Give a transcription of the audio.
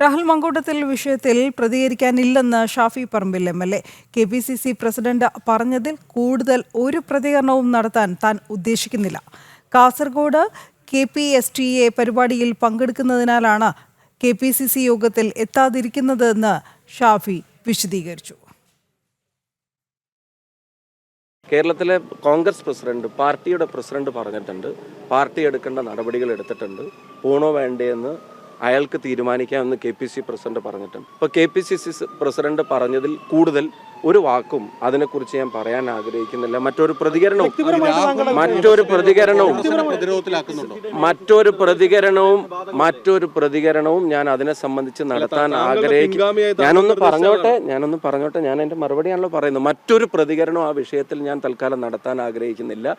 രാഹുൽ മങ്കൂട്ടത്തിൽ വിഷയത്തിൽ പ്രതികരിക്കാനില്ലെന്ന് Shafi Parambil M L A. K P C C president പറഞ്ഞതിൽ കൂടുതൽ ഒരു പ്രതികരണവും നടത്താൻ താൻ ഉദ്ദേശിക്കുന്നില്ല. Kasaragod K P S T A പരിപാടിയിൽ പങ്കെടുക്കുന്നതിനാലാണ് കെ പി സി സി യോഗത്തിൽ എത്താതിരിക്കുന്നതെന്ന് ഷാഫി വിശദീകരിച്ചു. കേരളത്തിലെ കോൺഗ്രസ് പ്രസിഡന്റ് പാർട്ടിയുടെ പ്രസിഡന്റ് പറഞ്ഞിട്ടുണ്ട്. പാർട്ടി എടുക്കേണ്ട നടപടികൾ എടുത്തിട്ടുണ്ട്. പോണോ വേണ്ടേന്ന് അയാൾക്ക് തീരുമാനിക്കാമെന്ന് കെ പി സി പ്രസിഡന്റ് പറഞ്ഞിട്ടുണ്ട്. ഇപ്പോൾ K P C C president പറഞ്ഞതിൽ കൂടുതൽ ഒരു വാക്കും അതിനെക്കുറിച്ച് ഞാൻ പറയാൻ ആഗ്രഹിക്കുന്നില്ല. മറ്റൊരു പ്രതികരണവും മറ്റൊരു പ്രതികരണവും മറ്റൊരു പ്രതികരണവും മറ്റൊരു പ്രതികരണവും ഞാൻ അതിനെ സംബന്ധിച്ച് നടത്താൻ ആഗ്രഹിക്കും. ഞാനൊന്ന് പറഞ്ഞോട്ടെ ഞാനൊന്ന് പറഞ്ഞോട്ടെ ഞാൻ എന്റെ മറുപടിയാണല്ലോ പറയുന്നത്. മറ്റൊരു പ്രതികരണവും ആ വിഷയത്തിൽ ഞാൻ തൽക്കാലം നടത്താൻ ആഗ്രഹിക്കുന്നില്ല.